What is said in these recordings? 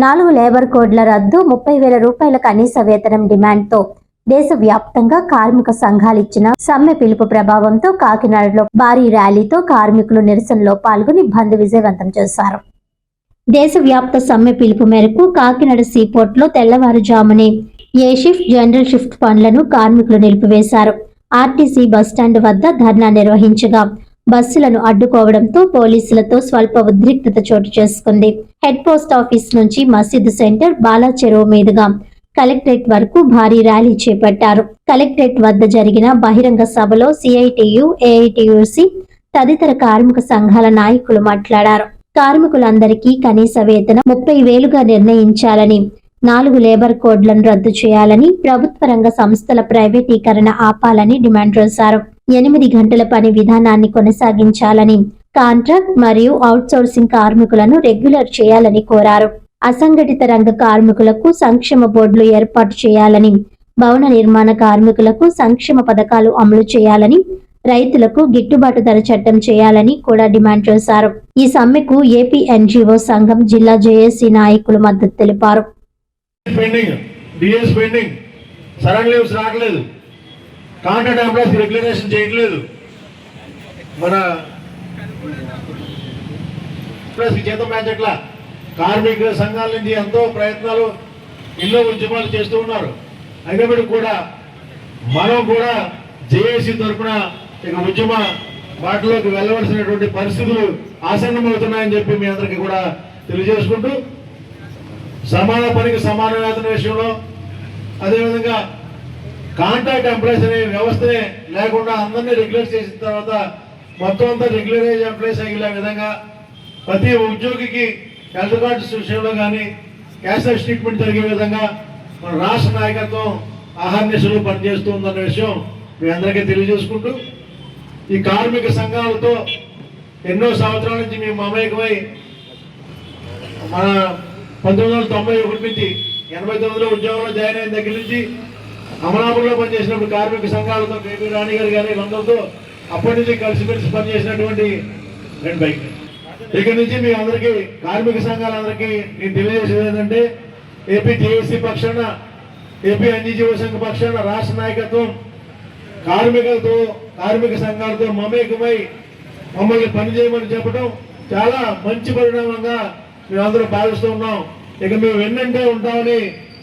నాలుగు లేబర్ కోడ్ల రద్దు ముప్పై వేల రూపాయల కనీస వేతనం డిమాండ్తో దేశవ్యాప్తంగా కార్మిక సంఘాలు ఇచ్చిన సమ్మె పిలుపు ప్రభావంతో కాకినాడలో భారీ ర్యాలీతో కార్మికులు నిరసనలో పాల్గొని బంద్ విజయవంతం చేశారు. దేశవ్యాప్త సమ్మె పిలుపు మేరకు కాకినాడ సీపోర్ట్లో తెల్లవారుజామునే ఏ షిఫ్ట్ జనరల్ షిఫ్ట్ పనులను కార్మికులు నిలిపివేశారు. ఆర్టీసీ బస్టాండ్ వద్ద ధర్నా నిర్వహించగా బస్సులను అడ్డుకోవడంతో పోలీసులతో స్వల్ప ఉద్రిక్తత చోటు చేసుకుంది. హెడ్ పోస్ట్ ఆఫీస్ నుంచి మసీదు సెంటర్ బాలా చెరువు మీదుగా కలెక్టరేట్ వరకు భారీ ర్యాలీ చేపట్టారు. కలెక్టరేట్ వద్ద జరిగిన బహిరంగ సభలో సిఐటియు ఏఐటియుసి తదితర కార్మిక సంఘాల నాయకులు మాట్లాడారు. కార్మికులందరికీ కనీస వేతనం ముప్పై వేలుగా నిర్ణయించాలని నాలుగు లేబర్ కోడ్లను రద్దు చేయాలని ప్రభుత్వ రంగ సంస్థల ప్రైవేటీకరణ ఆపాలని డిమాండ్ చేశారు. ఎనిమిది గంటల పని విధానాన్ని కొనసాగించాలని కాంట్రాక్ట్ మరియు అవుట్సోర్సింగ్ కార్మికులను రెగ్యులర్ చేయాలని కోరారు. అసంఘటిత రంగ కార్మికులకు సంక్షేమ బోర్డులు ఏర్పాటు చేయాలని భవన నిర్మాణ కార్మికులకు సంక్షేమ పథకాలు అమలు చేయాలని రైతులకు గిట్టుబాటు ధర చట్టం చేయాలని కూడా డిమాండ్ చేశారు. ఈ సమ్మెకు ఏపీ ఎన్జిఓ సంఘం జిల్లా జేఏసీ నాయకులు మద్దతు తెలిపారు. Pending DS pending. Sudden leaves రావట్లేదు. కాంట్రాక్ట్ ఎంప్లాయీస్ రెగ్యులరేషన్ చేయట్లేదు. మన ఎంప్లాయీస్కి జీతం పెంచట్లా కార్మిక సంఘాల నుంచి ఎంతో ప్రయత్నాలు ఎన్నో ఉద్యమాలు చేస్తూ ఉన్నారు. అయినప్పటికీ కూడా మనం కూడా జేఏసీ తరఫున ఇక ఉద్యమ వాటిలోకి వెళ్ళవలసినటువంటి పరిస్థితులు ఆసన్నమవుతున్నాయని చెప్పి మీ అందరికీ కూడా తెలియజేసుకుంటూ సమాన పనికి సమాన వేతన విషయంలో అదేవిధంగా కాంట్రాక్ట్ ఎంప్లాయీస్ అనే వ్యవస్థనే లేకుండా అందరినీ రెగ్యులేట్ చేసిన తర్వాత మొత్తం అంతా రెగ్యులరైజ్ ఎంప్లాయీస్ అయ్యే విధంగా ప్రతి ఉద్యోగికి హెల్త్ కార్డ్స్ విషయంలో కానీ క్యాన్సర్ ట్రీట్మెంట్ జరిగే విధంగా మన రాష్ట్ర నాయకత్వం ఆహార్నిశలు పనిచేస్తూ ఉందన్న విషయం మీ అందరికీ తెలియజేసుకుంటూ ఈ కార్మిక సంఘాలతో ఎన్నో సంవత్సరాల నుంచి మేము మమేకమై మన పంతొమ్మిది వందల తొంభై ఒకటి నుంచి ఎనభై తొమ్మిదిలో ఉద్యోగంలో జాయిన్ అయిన దగ్గర నుంచి అమలాపురంలో పనిచేసినప్పుడు కార్మిక సంఘాలతో కేపీ రాణి గారు కానీ వీళ్ళందరితో అప్పటి నుంచి కలిసిమెలిసి పనిచేసినటువంటి రెండు బైక్. ఇక్కడి నుంచి మీ అందరికీ కార్మిక సంఘాలందరికీ నేను తెలియజేసేది ఏంటంటే ఏపీ జేఏసీ పక్షాన ఏపీ అన్యజీవ సంఘ పక్షాన రాష్ట్ర నాయకత్వం కార్మికులతో కార్మిక సంఘాలతో మమేకమై మమ్మల్ని పనిచేయమని చెప్పడం చాలా మంచి పరిణామంగా మేమందరం భావిస్తూ ఉన్నాం ఇక మేము వెన్నంటే ఉంటామని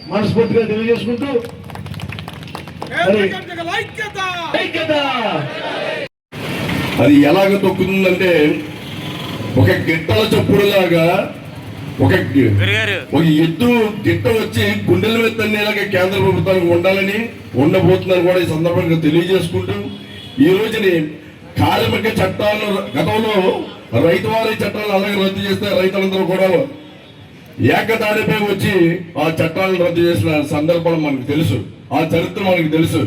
మనస్ఫూర్తిగా తెలియజేసుకుంటూ! అది ఎలాగ తొక్కుతుందంటే ఒక గిట్టల చప్పుడులాగా ఒక ఒక ఎద్దు గిట్ట వచ్చి గుండెల మీద తన్నేలాగా కేంద్ర ప్రభుత్వానికి ఉండాలని ఉండబోతున్నారు కూడా ఈ సందర్భంగా తెలియజేసుకుంటూ ఈ రోజుని కార్మిక చట్టాలను గతంలో రైతువారీ చట్టాలు అలాగే రద్దు చేస్తే రైతులందరూ కూడా ఏకదారిపై వచ్చి ఆ చట్టాలను రద్దు చేసిన సందర్భాలు మనకు తెలుసు. ఆ చరిత్ర మనకు తెలుసు.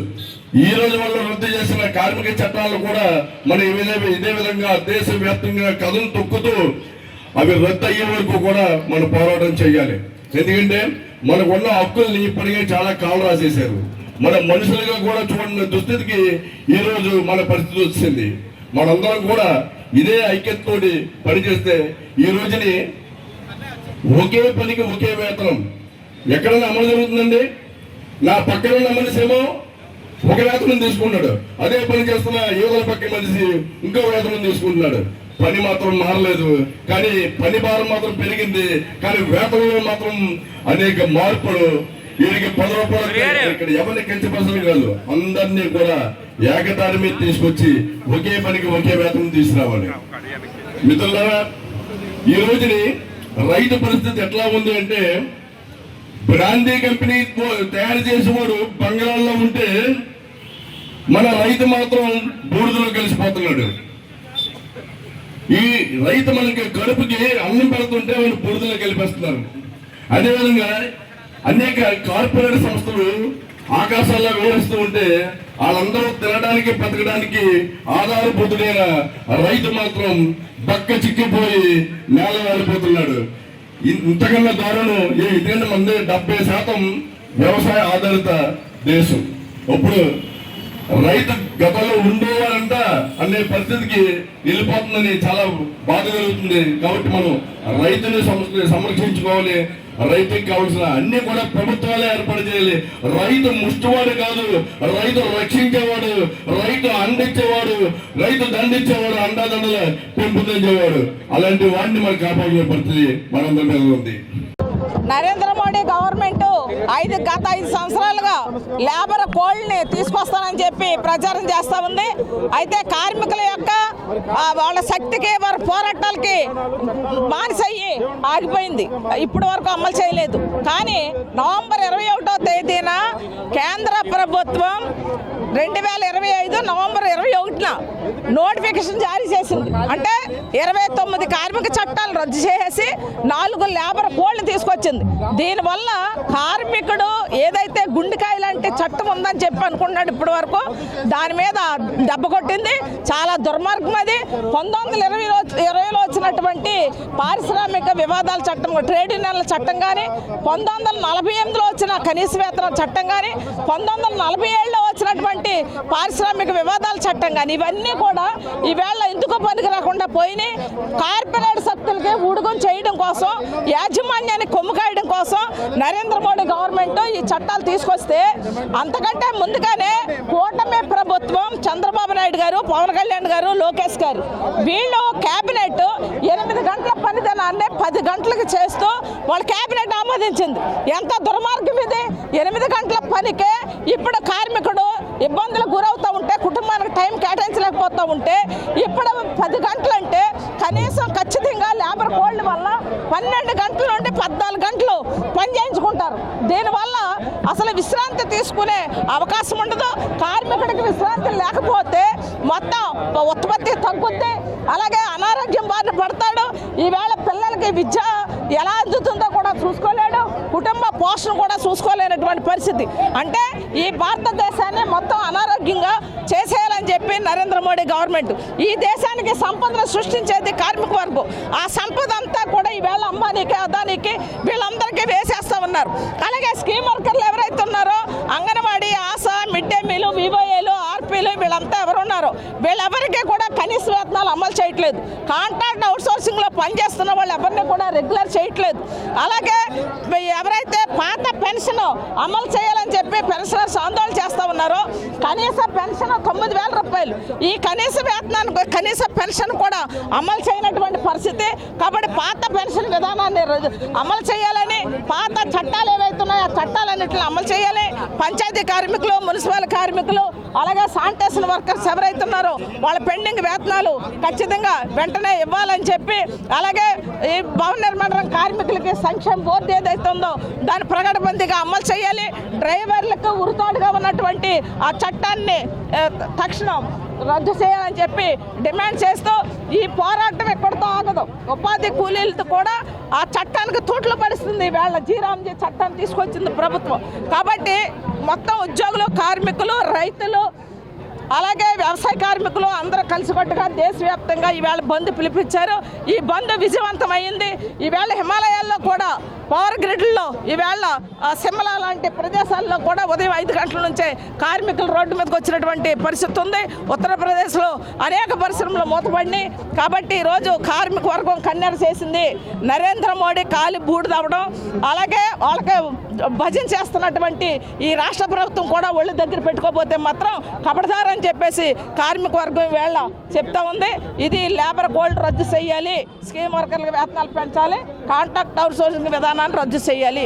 ఈ రోజు వల్ల రద్దు చేసిన కార్మిక చట్టాలు కూడా మన ఇదే ఇదే విధంగా దేశవ్యాప్తంగా కథలు తొక్కుతూ అవి రద్దు అయ్యే వరకు కూడా మనం పోరాటం చేయాలి. ఎందుకంటే మనకున్న హక్కుల్ని ఇప్పటికే చాలా కాలు రాసేశారు. మన మనుషులుగా కూడా చూడని దుస్థితికి ఈ రోజు మన పరిస్థితి వచ్చింది. మనందరం కూడా ఇదే ఐక్యతతోటి పనిచేస్తే ఈ రోజుని ఒకే పనికి ఒకే వేతనం. ఎక్కడైనా అమలు జరుగుతుందండి? నా పక్కన ఉన్న ఏమో ఒక వేతనం తీసుకుంటున్నాడు. అదే పని చేస్తున్న యువతల పక్క మనిషి ఇంకో వేతనం తీసుకుంటున్నాడు. పని మాత్రం మారలేదు. కానీ పని భారం మాత్రం పెరిగింది. కానీ వేతనంలో మాత్రం అనేక మార్పులు వీరికి పది రూపాయలు ఇక్కడ ఎవరిని కించపరచడం కాదు. అందరినీ కూడా ఏకతారి మీద తీసుకొచ్చి ఒకే పనికి ఒకే వేతనం తీసుకురావాలి. మిత్రులారా ఈ రోజుని రైతు పరిస్థితి ఎట్లా ఉంది అంటే బ్రాందీ కంపెనీ తయారు చేసేవాడు బంగాళాల్లో ఉంటే మన రైతు మాత్రం బూడిదలో కలిసిపోతున్నాడు. ఈ రైతు మనకి కడుపుకి అన్నం పెడుతుంటే వాళ్ళు బూడిదలో కలిపేస్తున్నారు. అదేవిధంగా అనేక కార్పొరేట్ సంస్థలు ఆకాశాల్లో వివరిస్తూ ఉంటే వాళ్ళందరూ తినడానికి బతకడానికి ఆధారపడుతున్న రైతు మాత్రం బక్క చిక్కిపోయి నేల వెళ్ళిపోతున్నాడు ఇంతకన్నా దారుణం ఈ ఇదేంటి మంది డెబ్బై శాతం వ్యవసాయ ఆధారిత దేశం? ఇప్పుడు రైతు గతంలో ఉండేవారంట అనే పరిస్థితికి వెళ్ళిపోతుందని చాలా బాధ కలుగుతుంది. కాబట్టి మనం రైతుని సంరక్షించుకోవాలి. రైతుకి కావాల్సిన అన్ని కూడా ప్రభుత్వాలే ఏర్పాటు చేయాలి. రైతు ముష్టివాడు కాదు రైతు రక్షించేవాడు రైతు అందించేవాడు రైతు దండించేవాడు అండాదండలు పెంపుదించేవాడు. అలాంటి వాడిని మనం కాపాడుకునే పరిస్థితి మనందరి మీద ఉంది. నరేంద్ర మోడీ గవర్నమెంట్ ఐదు గత ఐదు సంవత్సరాలుగా లేబర్ కోల్డ్ని తీసుకొస్తానని చెప్పి ప్రచారం చేస్తూ ఉంది. అయితే కార్మికుల యొక్క వాళ్ళ శక్తికి వారి పోరాటాలకి మానిసయ్యి ఆగిపోయింది. ఇప్పటి వరకు అమలు చేయలేదు. కానీ నవంబర్ ఇరవై ఒకటో తేదీన కేంద్ర ప్రభుత్వం రెండు వేల ఇరవై ఐదు నవంబర్ ఇరవై ఒకటిన నోటిఫికేషన్ జారీ చేసింది. అంటే ఇరవై తొమ్మిది కార్మిక చట్టాలు రద్దు చేసేసి నాలుగు లేబర్ కోడ్లు తీసుకొచ్చింది. దీనివల్ల కార్మికుడు ఏదైతే గుండెకాయ లాంటి చట్టం ఉందని చెప్పి అనుకున్నాడు ఇప్పటి వరకు దాని మీద దెబ్బ కొట్టింది. చాలా దుర్మార్గం అది. పంతొమ్మిది వందల ఇరవైలో ఇరవైలో వచ్చినటువంటి పారిశ్రామిక వివాదాల చట్టం ట్రేడ్ యూనియన్ల చట్టం కానీ పంతొమ్మిది వందల నలభై ఎనిమిదిలో వచ్చిన కనీస వేతన చట్టం కానీ పంతొమ్మిది వందల నలభై ఏడులో వచ్చినటువంటి పారిశ్రామిక వివాదాల చట్టం కానీ ఇవన్నీ కూడా ఈవేళ ఎందుకు పనికి రాకుండా పోయినాయి. కార్పొరేట్ శక్తులు నరేంద్ర మోడీ గవర్నమెంట్ ఈ చట్టాలు తీసుకొస్తే అంతకంటే ముందుగానే కూటమి ప్రభుత్వం చంద్రబాబు నాయుడు గారు పవన్ కళ్యాణ్ గారు లోకేష్ గారు వీళ్ళు కేబినెట్ ఎనిమిది గంటల పనిదినాన్ని పది గంటలకు చేస్తూ వాళ్ళ కేబినెట్ ఆమోదించింది. ఎంత దుర్మార్గం ఇది? ఎనిమిది గంటల పనికే ఇప్పుడు కార్మికుడు ఇబ్బందులకు గురవుతూ ఉంటే కుటుంబానికి టైం కేటాయించలేకపోతూ ఉంటే ఇప్పుడు పది గంటలంటే కనీసం ఖచ్చితంగా లేబర్ కోల్డ్ వల్ల పన్నెండు గంటలు దీనివల్ల అసలు విశ్రాంతి తీసుకునే అవకాశం ఉండదు? కార్మికుడికి విశ్రాంతి లేకపోతే మొత్తం ఉత్పత్తి తగ్గుద్ది. అలాగే అనారోగ్యం బారిన పడతాడు. ఈవేళ పిల్లలకి విద్య ఎలా అందుతుందో కూడా చూసుకోలేదు కుటుంబ పోషణ కూడా చూసుకోలేనటువంటి పరిస్థితి. అంటే ఈ భారతదేశాన్ని మొత్తం అనారోగ్యంగా చేసేయాలని చెప్పి నరేంద్ర మోడీ గవర్నమెంట్. ఈ దేశానికి సంపదను సృష్టించేది కార్మిక వర్గం. ఆ సంపద అంతా కూడా ఈవేళ అంబానీకి అదానికి వీళ్ళందరికీ వేసేస్తా ఉన్నారు. అలాగే స్కీమ్ వర్కర్లు ఎవరైతే ఉన్నారో అంగన్వాడీ ఆశ మిడ్ డే మీలు వివోఏలు ఆర్పీలు వీళ్ళంతా ఎవరు ఉన్నారో వీళ్ళెవరికీ కూడా కనీస వేతనాలు అమలు చేయట్లేదు. కాంట్రాక్ట్ అవుట్ పనిచేస్తున్న వాళ్ళు ఎవరిని కూడా రెగ్యులర్ చేయట్లేదు. అలాగే ఎవరైతే పాత పెన్షన్ అమలు చేయాలని చెప్పి పెన్షనర్స్ ఆందోళన చేస్తూ ఉన్నారో కనీస పెన్షన్ తొమ్మిది వేల రూపాయలు. ఈ కనీస వేతనానికి కనీస పెన్షన్ కూడా అమలు చేయనటువంటి పరిస్థితి. కాబట్టి పాత పెన్షన్ విధానాన్ని అమలు చేయాలని పాత చట్టాలు ఏవైతున్నాయో ఆ చట్టాలన్నింటిని అమలు చేయాలి. పంచాయతీ కార్మికులు మున్సిపల్ కార్మికులు అలాగే శానిటేషన్ వర్కర్స్ ఎవరైతున్నారో వాళ్ళ పెండింగ్ వేతనాలు ఖచ్చితంగా వెంటనే ఇవ్వాలని చెప్పి అలాగే ఈ భవన నిర్మాణ కార్మికులకి సంక్షేమ బోర్డు ఏదైతే ఉందో దాన్ని ప్రకటబందీగా అమలు చేయాలి. డ్రైవర్లకు ఉరుతాడుగా ఉన్నటువంటి ఆ చట్టాన్ని తక్షణం రద్దు చేయాలని చెప్పి డిమాండ్ చేస్తూ ఈ పోరాటం ఎక్కడితో ఆగదు. ఉపాధి కూలీలతో కూడా ఆ చట్టానికి తూట్లు పడుస్తుంది. వేళ జీరాంజీ చట్టాన్ని తీసుకొచ్చింది ప్రభుత్వం. కాబట్టి మొత్తం ఉద్యోగులు కార్మికులు రైతులు అలాగే వ్యవసాయ కార్మికులు అందరూ కలిసికట్టుగా దేశవ్యాప్తంగా ఈవేళ బంద్ పిలిపించారు. ఈ బంద్ విజయవంతమైంది. ఈవేళ హిమాలయ పవర్ గ్రిడ్లో ఈవేళ ఆ, లాంటి ప్రదేశాల్లో కూడా ఉదయం ఐదు గంటల నుంచే కార్మికులు రోడ్డు మీదకి వచ్చినటువంటి పరిస్థితి ఉంది. ఉత్తరప్రదేశ్లో అనేక పరిశ్రమలు మూతపడినాయి. కాబట్టి ఈరోజు కార్మిక వర్గం కన్నెర చేసింది నరేంద్ర మోడీ కాలి బూడిదవ్వడం అలాగే వాళ్ళకి భజన చేస్తున్నటువంటి ఈ రాష్ట్ర ప్రభుత్వం కూడా ఒళ్ళు దగ్గర పెట్టుకోకపోతే మాత్రం కబడదారని చెప్పేసి కార్మిక వర్గం వేళ చెప్తా ఉంది. ఇది లేబర్ గోల్డ్ రద్దు చేయాలి. స్కీమ్ వర్కర్లకు వేతనాలు పెంచాలి. కాంట్రాక్ట్ అవుట్ సోర్సింగ్ విధానాన్ని రద్దు చేయాలి.